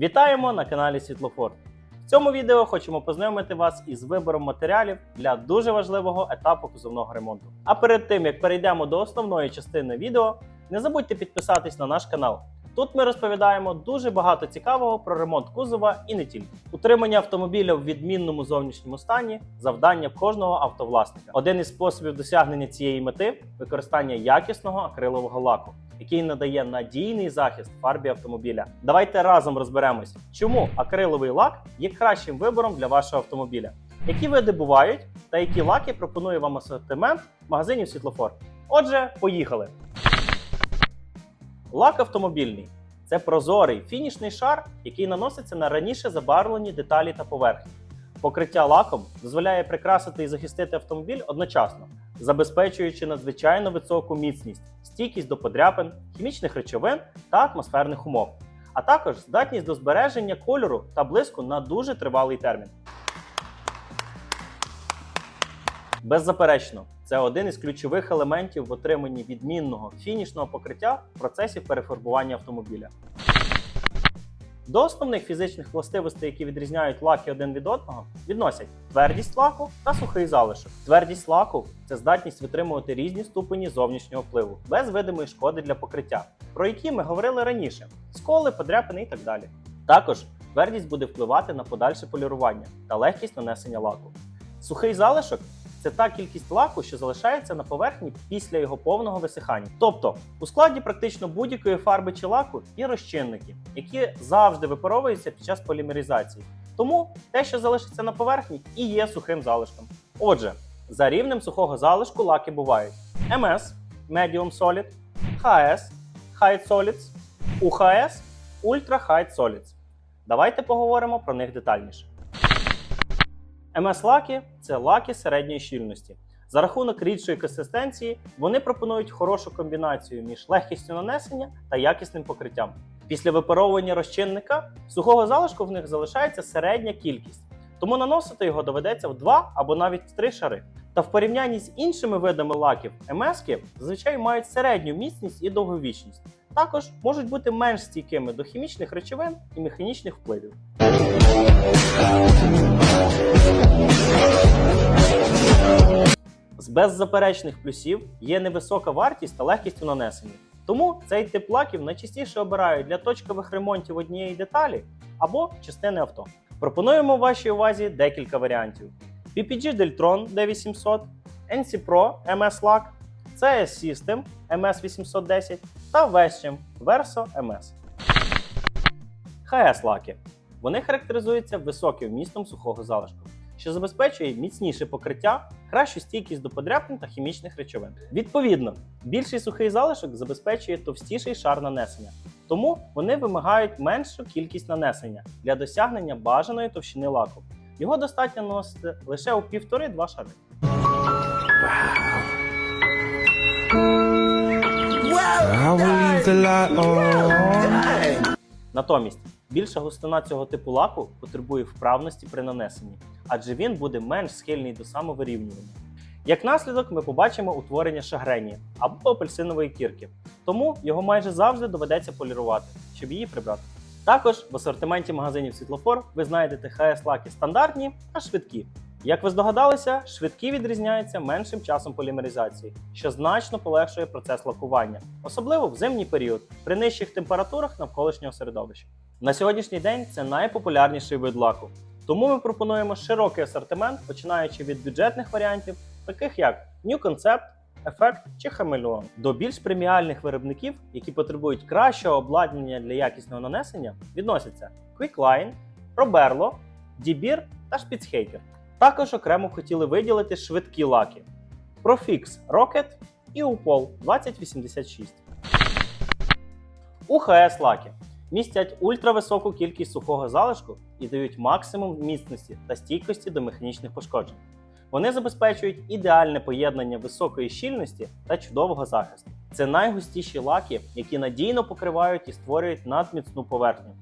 Вітаємо на каналі Світлофор. В цьому відео хочемо познайомити вас із вибором матеріалів для дуже важливого етапу кузовного ремонту. А перед тим як перейдемо до основної частини відео, не забудьте підписатись на наш канал. Тут ми розповідаємо дуже багато цікавого про ремонт кузова і не тільки. Утримання автомобіля в відмінному зовнішньому стані завдання кожного автовласника. Один із способів досягнення цієї мети використання якісного акрилового лаку, який надає надійний захист фарбі автомобіля. Давайте разом розберемось, чому акриловий лак є кращим вибором для вашого автомобіля, які види бувають та які лаки пропонує вам асортимент магазинів світлофор. Отже, поїхали! Лак автомобільний це прозорий фінішний шар, який наноситься на раніше забарвлені деталі та поверхні. Покриття лаком дозволяє прикрасити і захистити автомобіль одночасно, забезпечуючи надзвичайно високу міцність, стійкість до подряпин, хімічних речовин та атмосферних умов, а також здатність до збереження кольору та блиску на дуже тривалий термін. Беззаперечно, це один із ключових елементів в отриманні відмінного фінішного покриття в процесі перефарбування автомобіля. До основних фізичних властивостей, які відрізняють лаки один від одного, відносять твердість лаку та сухий залишок. Твердість лаку це здатність витримувати різні ступені зовнішнього впливу без видимої шкоди для покриття, про які ми говорили раніше: сколи, подряпини і так далі. Також твердість буде впливати на подальше полірування та легкість нанесення лаку. Сухий залишок це та кількість лаку, що залишається на поверхні після його повного висихання. Тобто у складі практично будь-якої фарби чи лаку є розчинники, які завжди випаровуються під час полімеризації. Тому те, що залишиться на поверхні, і є сухим залишком. Отже, за рівнем сухого залишку лаки бувають MS Medium Solid, HS High Solids, UHS Ultra High Solids. Давайте поговоримо про них детальніше. МС-лаки це лаки середньої щільності. За рахунок рідшої консистенції вони пропонують хорошу комбінацію між легкістю нанесення та якісним покриттям. Після випаровування розчинника сухого залишку в них залишається середня кількість, тому наносити його доведеться в два або навіть в три шари. Та в порівнянні з іншими видами лаків МСки зазвичай мають середню міцність і довговічність. Також можуть бути менш стійкими до хімічних речовин і механічних впливів. З беззаперечних плюсів є невисока вартість та легкість у нанесенні. Тому цей тип лаків найчастіше обирають для точкових ремонтів однієї деталі або частини авто. Пропонуємо вашій увазі декілька варіантів: PPG Deltron D800, NC Pro MS Lack, CS System MS810 та Veshim Verso MS. HS лаки. Вони характеризуються високим вмістом сухого залишку, що забезпечує міцніше покриття, кращу стійкість до подряпин та хімічних речовин. Відповідно, більший сухий залишок забезпечує товстіший шар нанесення, тому вони вимагають меншу кількість нанесення для досягнення бажаної товщини лаку. Його достатньо наносити лише у півтори-два шари. Натомість, більша густина цього типу лаку потребує вправності при нанесенні, адже він буде менш схильний до самовирівнювання. Як наслідок, ми побачимо утворення шагрені або апельсинової кірки, тому його майже завжди доведеться полірувати, щоб її прибрати. Також в асортименті магазинів світлофор ви знайдете ХС-лаки стандартні та швидкі. Як ви здогадалися, швидкі відрізняються меншим часом полімеризації, що значно полегшує процес лакування, особливо в зимній період при нижчих температурах навколишнього середовища. На сьогоднішній день це найпопулярніший вид лаку, тому ми пропонуємо широкий асортимент, починаючи від бюджетних варіантів, таких як New Concept, Effect чи Chameleon, до більш преміальних виробників, які потребують кращого обладнання для якісного нанесення, відносяться QuickLine, Roberlo, DBIR та Spitzhaker. Також окремо хотіли виділити швидкі лаки Profix Rocket і Upol 2086. УХС лаки містять ультрависоку кількість сухого залишку і дають максимум міцності та стійкості до механічних пошкоджень. Вони забезпечують ідеальне поєднання високої щільності та чудового захисту. Це найгустіші лаки, які надійно покривають і створюють надміцну поверхню.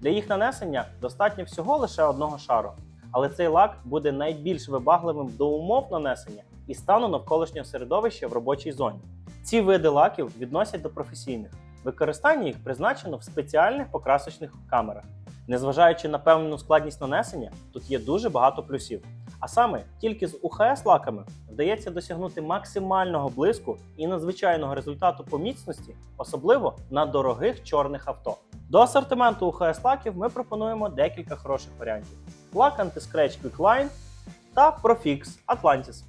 Для їх нанесення достатньо всього лише одного шару, але цей лак буде найбільш вибагливим до умов нанесення і стану навколишнього середовища в робочій зоні. Ці види лаків відносять до професійних. Використання їх призначено в спеціальних покрасочних камерах. Незважаючи на певну складність нанесення, тут є дуже багато плюсів. А саме тільки з УХС лаками вдається досягнути максимального блиску і надзвичайного результату по міцності, особливо на дорогих чорних авто. До асортименту УХС лаків ми пропонуємо декілька хороших варіантів: лак Anti-Scratch Quick Line та Profix Atlantis.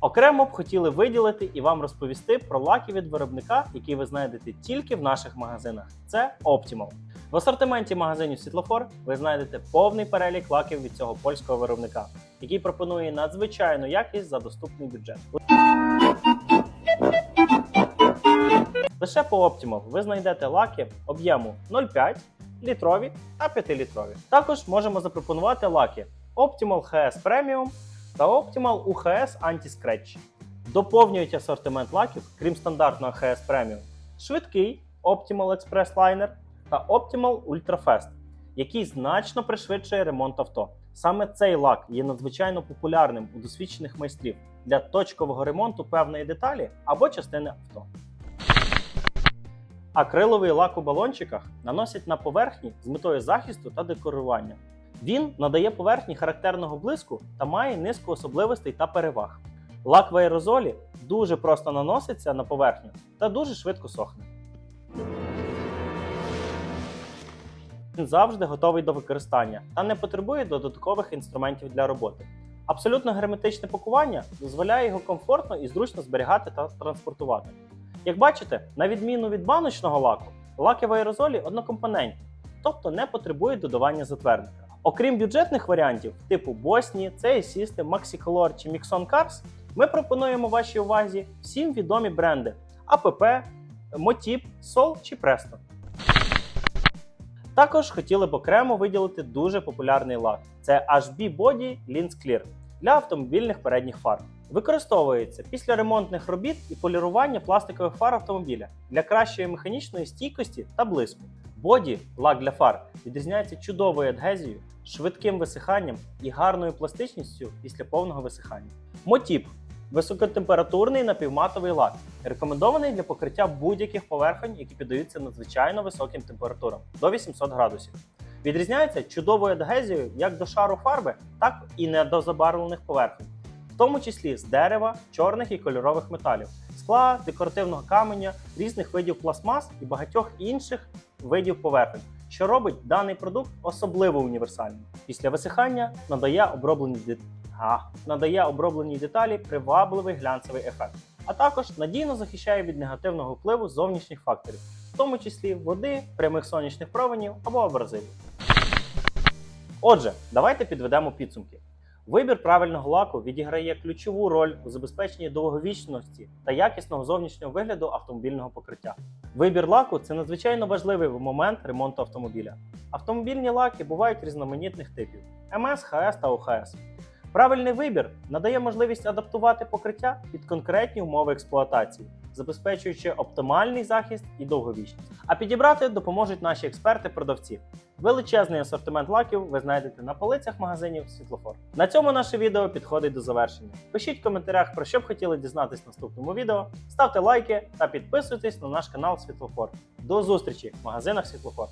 Окремо б хотіли виділити і вам розповісти про лаки від виробника, які ви знайдете тільки в наших магазинах. Це Optimal. В асортименті магазинів Світлофор ви знайдете повний перелік лаків від цього польського виробника, який пропонує надзвичайну якість за доступний бюджет. Лише по Optimal ви знайдете лаки об'єму 0,5, літрові та 5-літрові. Також можемо запропонувати лаки Optimal HS Premium та Optimal UHS Anti-Scratch. Доповнюють асортимент лаків, крім стандартного HS Premium, швидкий Optimal Express Liner та Optimal Ultra Fast, який значно пришвидшує ремонт авто. Саме цей лак є надзвичайно популярним у досвідчених майстрів для точкового ремонту певної деталі або частини авто. Акриловий лак у балончиках наносять на поверхні з метою захисту та декорування. Він надає поверхні характерного блиску та має низку особливостей та переваг. Лак в аерозолі дуже просто наноситься на поверхню та дуже швидко сохне. Він завжди готовий до використання та не потребує додаткових інструментів для роботи. Абсолютно герметичне пакування дозволяє його комфортно і зручно зберігати та транспортувати. Як бачите, на відміну від баночного лаку, лаки в аерозолі однокомпонентні, тобто не потребують додавання затвердника. Окрім бюджетних варіантів типу CA System, Maxicolor чи Mixon Cars, ми пропонуємо вашій увазі всім відомі бренди APP, Motip, Sol чи Presto. Також хотіли б окремо виділити дуже популярний лак. Це HB Body Lens Clear для автомобільних передніх фар. Використовується після ремонтних робіт і полірування пластикових фар автомобіля для кращої механічної стійкості та блиску. Боді лак для фар відрізняється чудовою адгезією, швидким висиханням і гарною пластичністю після повного висихання. Мотіп високотемпературний напівматовий лак, рекомендований для покриття будь-яких поверхонь, які піддаються надзвичайно високим температурам до 800 градусів. Відрізняється чудовою адгезією як до шару фарби, так і недозабарвлених поверхонь, в тому числі з дерева, чорних і кольорових металів, скла, декоративного каменя, різних видів пластмас і багатьох інших видів поверхонь, що робить даний продукт особливо універсальним. Після висихання надає оброблені а, надає обробленій деталі привабливий глянцевий ефект, а також надійно захищає від негативного впливу зовнішніх факторів, в тому числі води, прямих сонячних променів або абразивів. Отже, давайте підведемо підсумки. Вибір правильного лаку відіграє ключову роль у забезпеченні довговічності та якісного зовнішнього вигляду автомобільного покриття. Вибір лаку це надзвичайно важливий момент ремонту автомобіля. Автомобільні лаки бувають різноманітних типів: МС, ХС та ОХС. Правильний вибір надає можливість адаптувати покриття під конкретні умови експлуатації, забезпечуючи оптимальний захист і довговічність. А підібрати допоможуть наші експерти-продавці. Величезний асортимент лаків ви знайдете на полицях магазинів Світлофор. На цьому наше відео підходить до завершення. Пишіть в коментарях про що б хотіли дізнатись в наступному відео, ставте лайки та підписуйтесь на наш канал Світлофор. До зустрічі в магазинах Світлофор.